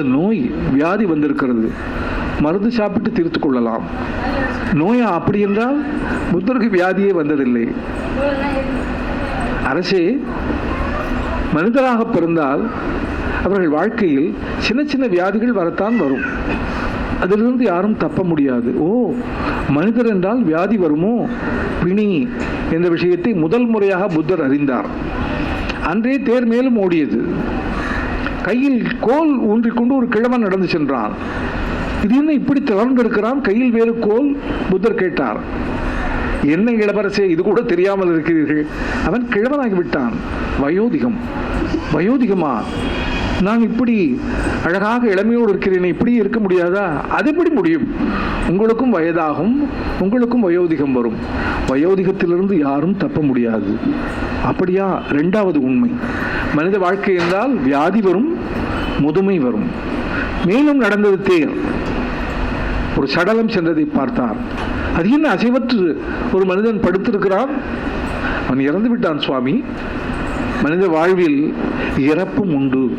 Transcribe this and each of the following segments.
அது நோய் வியாதி வந்திருக்கிறது. மருந்து சாப்பிட்டு தீர்த்து கொள்ளலாம். நோயா அப்படி என்றால் புத்தருக்கு வியாதியே வந்ததில்லை. அரசே மனிதராக பிறந்தால் அவர்கள் வாழ்க்கையில் சின்ன சின்ன வியாதிகள் வரத்தான் வரும். அதிலிருந்து யாரும் தப்ப முடியாது. ஓ மனிதர் என்றால் வியாதி வருமோ? பிணி என்ற விஷயத்தை முதல் முறையாக புத்தர் அறிந்தார். அன்றே தேர் மேலும் ஓடியது. கையில் கோல் ஊன்றிக்கொண்டு ஒரு கிழவன் நடந்து சென்றான். இது என்ன இப்படி தளர்ந்திருக்கிறான் கையில் வேறு கோல். புத்தர் கேட்டார் என்ன இளவரசே இது கூட தெரியாமல் இருக்கிறீர்கள். அவன் கிழவனாகி விட்டான் வயோதிகம் வயோதிகமா? நான் இப்படி அழகாக இளமையோடு இருக்கிறேன் இப்படி இருக்க முடியாதா? அது எப்படி முடியும்? உங்களுக்கும் வயதாகும் உங்களுக்கும் வயோதிகம் வரும். வயோதிகத்திலிருந்து யாரும் தப்ப முடியாது. அப்படியா? ரெண்டாவது உண்மை. மனித வாழ்க்கை என்றால் வியாதி வரும் முதுமை வரும். மேலும் நடந்தது தேர். ஒரு சடலம் சென்றதை பார்த்தார். அது என்ன அசைவற்று ஒரு மனிதன் படுத்திருக்கிறான்? அவன் இறந்து விட்டான் சுவாமி. மனித வாழ்வில் இறப்பும் உண்டு.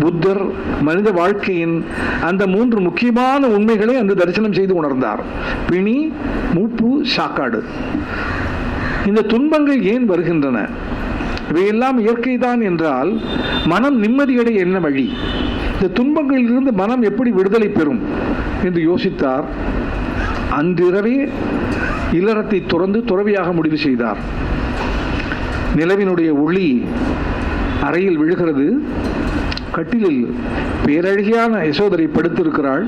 புத்தர் மனித வாழ்க்கையின் அந்த மூன்று முக்கியமான உண்மைகளை அந்த தரிசனம் செய்து உணர்ந்தார். பிணி மூப்பு சாக்காடு. இந்த துன்பங்கள் ஏன் வருகின்றன? இவையெல்லாம் இயற்கைதான் என்றால் மனம் நிம்மதியடைய என்ன வழி? இந்த துன்பங்களிலிருந்து மனம் எப்படி விடுதலை பெறும்? என்று யோசித்தார். அன்றிரவே இல்லறத்தை துறந்து துறவியாக முடிவு செய்தார். நிலவினுடைய ஒளி அறையில் விழுகிறது. கட்டிலில் பேரழகியான யசோதரை படுத்திருக்கிறாள்.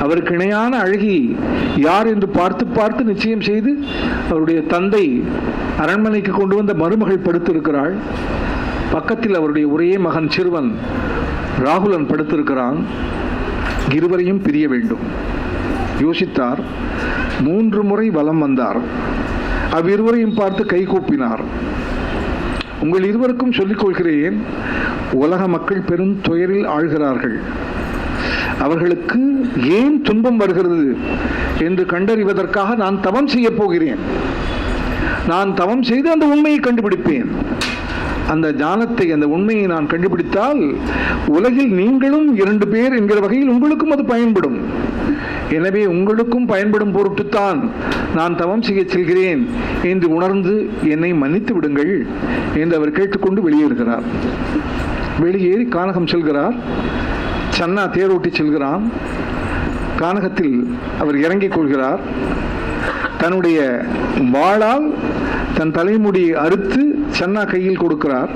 அவருக்கு இணையான அழகி யார் என்று பார்த்து பார்த்து நிச்சயம் செய்து அவருடைய தந்தை அரண்மனைக்கு கொண்டு வந்த மருமகள் படுத்திருக்கிறாள். பக்கத்தில் அவருடைய ஒரே மகன் சிறுவன் ராகுலன் படுத்திருக்கிறான். இருவரையும் பிரிய வேண்டும். யோசித்தார். மூன்று முறை வலம் வந்தார். அவ்விருவரையும் பார்த்து கை கூப்பினார். உங்கள் இருவருக்கும் சொல்லிக் கொள்கிறேன் உலக மக்கள் பெரும் துயரில் ஆழ்கிறார்கள். அவர்களுக்கு ஏன் துன்பம் வருகிறது என்று கண்டறிவதற்காக நான் தவம் செய்ய போகிறேன். நான் தவம் செய்து அந்த உண்மையை கண்டுபிடிப்பேன். அந்த ஞானத்தை அந்த உண்மையை நான் கண்டுபிடித்தால் உலகில் நீங்களும் இரண்டு பேர் என்கிற வகையில் உங்களுக்கும் அது பயன்படும். எனவே உங்களுக்கும் பயன்படும் பொருட்டுத்தான் நான் தவம் செய்ய செல்கிறேன். என்று உணர்ந்து என்னை மன்னித்து விடுங்கள் என்று அவர் கேட்டுக்கொண்டு வெளியேறுகிறார். வெளியேறி கானகம் செல்கிறார். சன்னா தேரோட்டி செல்கிறான். கானகத்தில் அவர் இறங்கிக் கொள்கிறார். தன்னுடைய வாளால் தன் தலைமுடியை அறுத்து சன்னா கையில் கொடுக்கிறார்.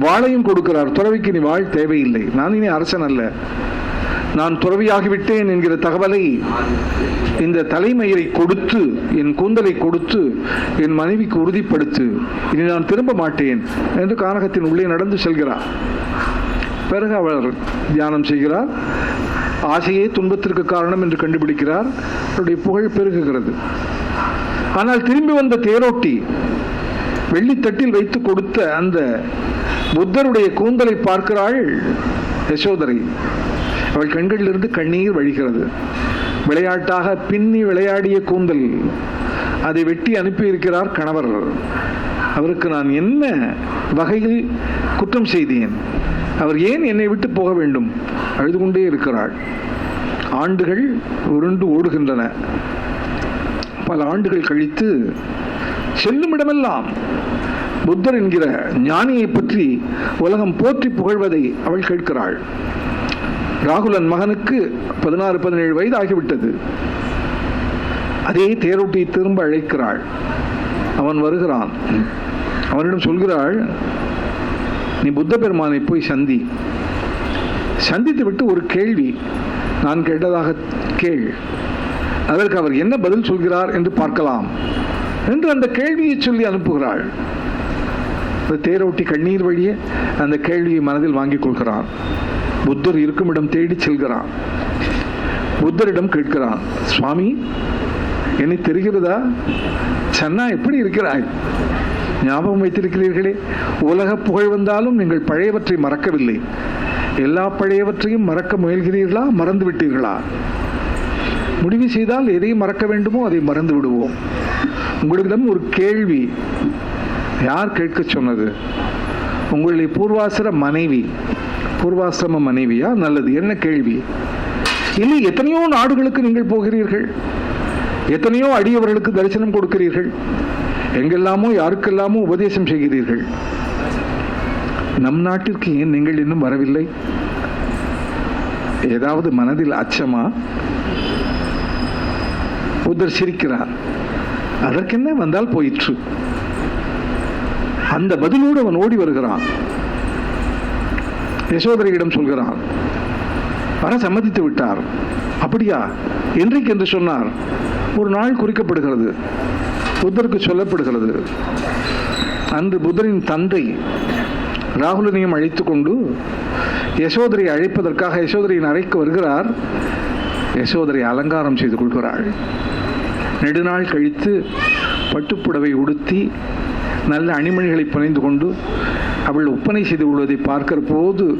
வாளையும் கொடுக்கிறார். துறவிக்கு நீ வாழ் தேவையில்லை. நான் இனி அரசன் அல்ல. நான் துறவியாகிவிட்டேன் என்கிற தகவலை இந்த தலைமயிரை கொடுத்து என் கூந்தலை கொடுத்து என் மனைவிக்கு உறுதிப்படுத்து. இனி நான் திரும்ப மாட்டேன் என்று கானகத்தின் உள்ளே நடந்து செல்கிறார். பிறகு அவர் தியானம் செய்கிறார். ஆசையே துன்பத்திற்கு காரணம் என்று கண்டுபிடிக்கிறார். அவருடைய புகழ் பெருகுகிறது. ஆனால் திரும்பி வந்த தேரோட்டி வெள்ளித்தட்டில் வைத்து கொடுத்த அந்த புத்தருடைய கூந்தலை பார்க்கிறாள் யசோதரை. அவள் கண்களிலிருந்து கண்ணீர் வழிகிறது. விளையாட்டாக பின்னி விளையாடிய கூந்தல் அதை வெட்டி அனுப்பியிருக்கிறார் கணவர். அவருக்கு நான் என்ன வகையில் குற்றம் செய்தேன்? அவர் ஏன் என்னை விட்டு போக வேண்டும்? அழுது கொண்டே இருக்கிறாள். ஆண்டுகள் உருண்டு ஓடுகின்றன. பல ஆண்டுகள் கழித்து செல்லும் இடமெல்லாம் புத்தர் என்கிற ஞானியை பற்றி உலகம் போற்றி புகழ்வதை அவள் கேட்கிறாள். ராகுலன் மகனுக்கு பதினாறு பதினேழு வயது ஆகிவிட்டது அதே தேரோட்டி திரும்ப அழைக்கிறாள். அவன் வருகிறான். அவனிடம் சொல்கிறாள் நீ புத்த பெருமானை போய் சந்தி. சந்தித்து விட்டு ஒரு கேள்வி நான் கேட்டதாக கேள். அதற்கு அவர் என்ன பதில் சொல்கிறார் என்று பார்க்கலாம். என்று அந்த கேள்வியை சொல்லி அனுப்புகிறாள். தேரோட்டி கண்ணீர் வழியே அந்த கேள்வியை மனதில் வாங்கிக் கொள்கிறான். புத்தர் இருக்குமிடம் தேடி செல்கிறான். புத்தரிடம் கேட்கிறான் சுவாமி என்னை தெரிகிறதா? சன்னா எப்படி இருக்கிறாய்? ஞாபகம் வைத்திருக்கிறீர்களே உலக புகழ் வந்தாலும் நீங்கள் பழையவற்றை மறக்கவில்லை. எல்லா பழையவற்றையும் மறக்க முயல்கிறீர்களா? மறந்து விட்டீர்களா முடிவு செய்தால் எதை மறக்க வேண்டுமோ அதை மறந்து விடுவோம். உங்களிடம் ஒரு கேள்வி யார் கேட்க சொன்னது? உங்களுடைய பூர்வாசிர மனைவி. பூர்வாசிரம மனைவியா? நல்லது. என்ன கேள்வி? இல்லை எத்தனையோ நாடுகளுக்கு நீங்கள் போகிறீர்கள்? எத்தனையோ அடியவர்களுக்கு தரிசனம் கொடுக்கிறீர்கள்? எங்கெல்லாமோ யாருக்கெல்லாமோ உபதேசம் செய்கிறீர்கள்? நம் நாட்டிற்கு ஏன் நீங்கள் இன்னும் வரவில்லை? ஏதாவது மனதில் அச்சமா? புத்தர் சிரிக்கிறார். அதற்கென்ன? வந்தால் போயிற்று. அந்த பதிலோடு அவன் ஓடி வருகிறான். யசோதரையிடம் சொல்கிறார் வர சம்மதித்து விட்டார். அப்படியா? என்றைக்கு என்று சொன்னார்? ஒரு நாள் குறிக்கப்படுகிறது. புத்தருக்கு சொல்லப்படுகிறது. அன்று புத்தரின் தந்தை ராகுலனையும் அழைத்து கொண்டு யசோதரை அழைப்பதற்காக யசோதரியின் அறைக்கு வருகிறார். யசோதரை அலங்காரம் செய்து கொள்கிறாள். நெடுநாள் கழித்து பட்டுப்புடவை உடுத்தி நல்ல அணிமணிகளை புனைந்து கொண்டு அவள் ஒப்பனை செய்து கொள்வதை பார்க்கிற போது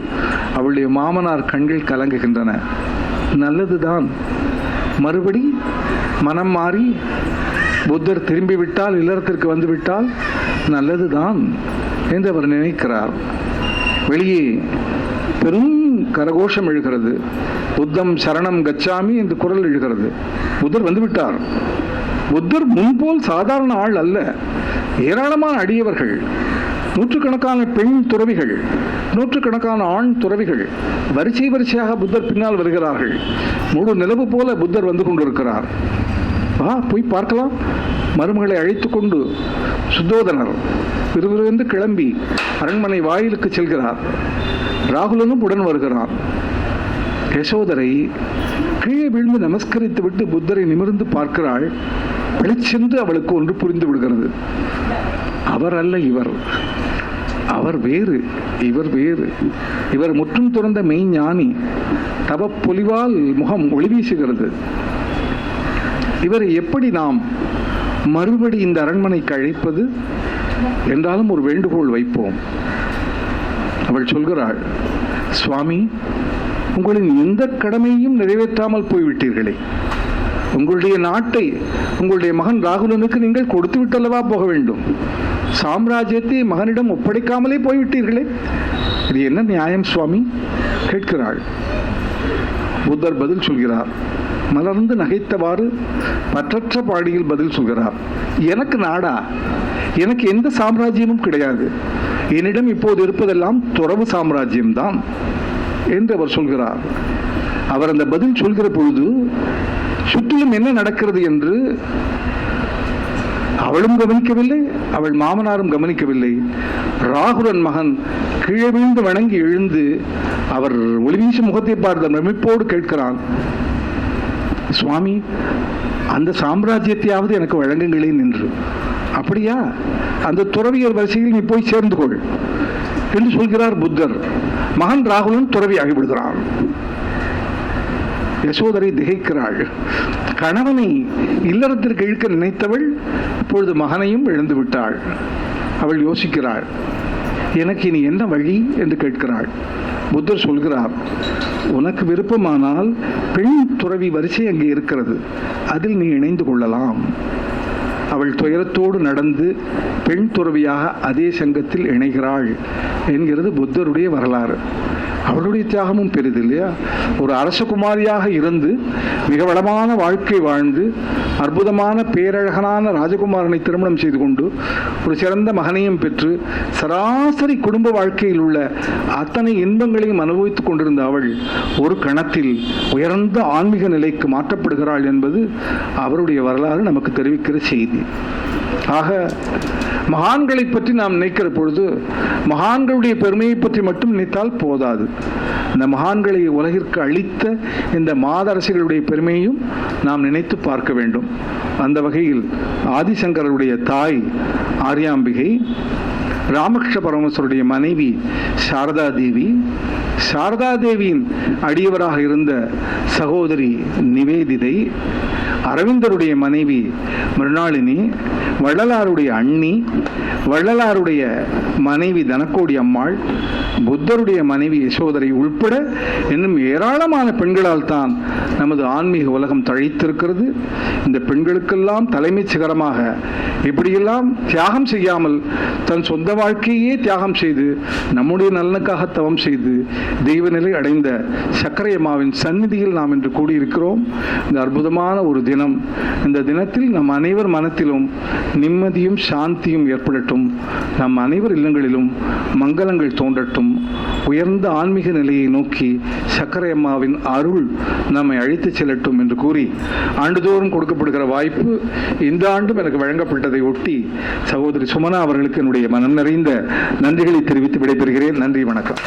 அவளுடைய மாமனார் கண்கள் கலங்குகின்றன. நல்லதுதான். மறுபடி மனம் மாறி புத்தர் திரும்பிவிட்டால் இல்லறத்திற்கு வந்துவிட்டால் நல்லதுதான் என்று அவர் நினைக்கிறார். வெளியே பெரும் கரகோஷம் எழுகிறது. புத்தம் சரணம் கச்சாமி என்று குரல் எழுகிறது. புத்தர் வந்துவிட்டார். புத்தர் முன்போல் சாதாரண ஆள் அல்ல. ஏராளமான அடியவர்கள். நூற்றுக்கணக்கான பெண் துறவிகள் நூற்றுக்கணக்கான ஆண் துறவிகள் வரிசை வரிசையாக புத்தர் பின்னால் வருகிறார்கள். முழு நிலவு போல புத்தர் வந்து கொண்டிருக்கிறார். வா போய் பார்க்கலாம். மருமகளை அழைத்து கொண்டு சுத்தோதனர் விறுவிறுவென்று கிளம்பி அரண்மனை வாயிலுக்கு செல்கிறார். ராகுலனும் உடன் வருகிறான் யசோதரை கீழே விழுந்து நமஸ்கரித்து விட்டு புத்தரை நிமிர்ந்து பார்க்கிறாள். வெளிச்சென்று அவளுக்கு ஒன்று புரிந்து விடுகிறது. அவர் அல்ல இவர். அவர் வேறு இவர் வேறு. இவர் முற்றும் துறந்த மெய்ஞானி தவ பொலிவால் முகம் ஒளி வீசுகிறது. இவரை எப்படி நாம் மறுபடி இந்த அரண்மனைக்கு அழைப்பது என்றாலும் ஒரு வேண்டுகோள் வைப்போம். அவள் சொல்கிறாள் சுவாமி உங்களின் எந்த கடமையும் நிறைவேற்றாமல் போய்விட்டீர்களே. உங்களுடைய நாட்டை உங்களுடைய மகன் ராகுலனுக்கு நீங்கள் கொடுத்து விட்டல்லவா போக வேண்டும்? சாம்ராஜ்யத்தை மகனிடம் ஒப்படைக்காமலே போய்விட்டீர்களே? இது என்ன நியாயம் சுவாமி? கேட்கிறாள். புத்தர் பதில் சொல்கிறார். மலர்ந்து நகைத்தவாறு பற்றற்ற பாடியில் பதில் சொல்கிறார். எனக்கு நாடா? எனக்கு எந்த சாம்ராஜ்யமும் கிடையாது. என்னிடம் இப்போது இருப்பதெல்லாம் துறவு சாம்ராஜ்யம்தான் என்று அவர் சொல்கிறார். அவர் அந்த பதில் சொல்கிற பொழுது சுற்றிலும் என்ன நடக்கிறது என்று அவளும் கவனிக்கவில்லை அவள் மாமனாரும் கவனிக்கவில்லை. ராகுலன் மகன் கீழே விழுந்து வணங்கி எழுந்து அவர் ஒளிவீசு முகத்தை பார்த்த நமிப்போடு கேட்கிறான் சுவாமி அந்த சாம்ராஜ்யத்தையாவது எனக்கு வழங்குங்களேன் என்று. அப்படியா? அந்த துறவியர் வரிசையில் நீ போய் சேர்ந்து கொள் என்று சொல்கிறார் புத்தர். மகன் ராகுலன் துறவி ஆகிவிடுகிறான் யசோதரை திகைக்கிறாள். கணவனை இல்லறத்திற்கு இழுக்க நினைத்தவள் இப்பொழுது மகனையும் இழந்து விட்டாள் அவள் யோசிக்கிறாள் எனக்கு இனி என்ன வழி? என்று கேட்கிறாள். புத்தர் சொல்கிறார் உனக்கு விருப்பமானால் பெண் துறவி வரிசை அங்கே இருக்கிறது. அதில் நீ இணைந்து கொள்ளலாம். அவள் துயரத்தோடு நடந்து பெண் துறவியாக அதே சங்கத்தில் இணைகிறாள் என்கிறது புத்தருடைய வரலாறு. அவளுடைய தியாகமும் பெரிது இல்லையா? ஒரு அரசகுமாரியாக இருந்து மிக வளமான வாழ்க்கை வாழ்ந்து அற்புதமான பேரழகனான ராஜகுமாரனை திருமணம் செய்து கொண்டு ஒரு சிறந்த மகனையும் பெற்று சராசரி குடும்ப வாழ்க்கையில் உள்ள அத்தனை இன்பங்களையும் அனுபவித்துக் கொண்டிருந்த அவள் ஒரு கணத்தில் உயர்ந்த ஆன்மீக நிலைக்கு மாற்றப்படுகிறாள் என்பது அவருடைய வரலாறு நமக்கு தெரிவிக்கிற செய்தி. ஆக மகான்களை பற்றி நாம் நினைக்கிற பொழுது மகான்களுடைய பெருமையை பற்றி மட்டும் நினைத்தால் போதாது. இந்த மகான்களை உலகிற்கு அளித்த இந்த மாதரசிகளுடைய பெருமையையும் நாம் நினைத்து பார்க்க வேண்டும். அந்த வகையில் ஆதிசங்கருடைய தாய் ஆரியாம்பிகை ராமகிருஷ்ண பரமேஸ்வருடைய மனைவி சாரதா தேவி சாரதா தேவியின் அடியவராக இருந்த சகோதரி நிவேதிதை அரவிந்தருடைய மனைவி மிருணாளினி வள்ளலாருடைய அண்ணி வள்ளலாருடைய மனைவி தனக்கோடி அம்மாள் புத்தருடைய மனைவி யசோதரை உள்பட இன்னும் ஏராளமான பெண்களால் தான் நமது ஆன்மீக உலகம் தழைத்திருக்கிறது. இந்த பெண்களுக்கெல்லாம் தலைமை சிகரமாக இப்படியெல்லாம் தியாகம் செய்யாமல் தன் சொந்த வாழ்க்கையே தியாகம் செய்து நம்முடைய நலனுக்காக தவம் செய்து தெய்வநிலை அடைந்த சக்கரையம்மாவின் சந்நிதியில் நாம் இன்று கூடியிருக்கிறோம். இந்த அற்புதமான ஒரு தினம். இந்த தினத்தில் நம் அனைவர் மனத்திலும் நிம்மதியும் சாந்தியும் ஏற்படட்டும். நம் அனைவர் இல்லங்களிலும் மங்களங்கள் தோன்றட்டும். உயர்ந்த ஆன்மீக நிலையை நோக்கி சக்கரை அம்மாவின் அருள் நம்மை அழைத்துச் செல்லட்டும் என்று கூறி ஆண்டுதோறும் கொடுக்கப்படுகிற வாய்ப்பு இந்த ஆண்டும் எனக்கு வழங்கப்பட்டதை ஒட்டி சகோதரி சுமனா அவர்களுக்கு என்னுடைய மனம் நிறைந்த நன்றிகளை தெரிவித்து விடைபெறுகிறேன். நன்றி வணக்கம்.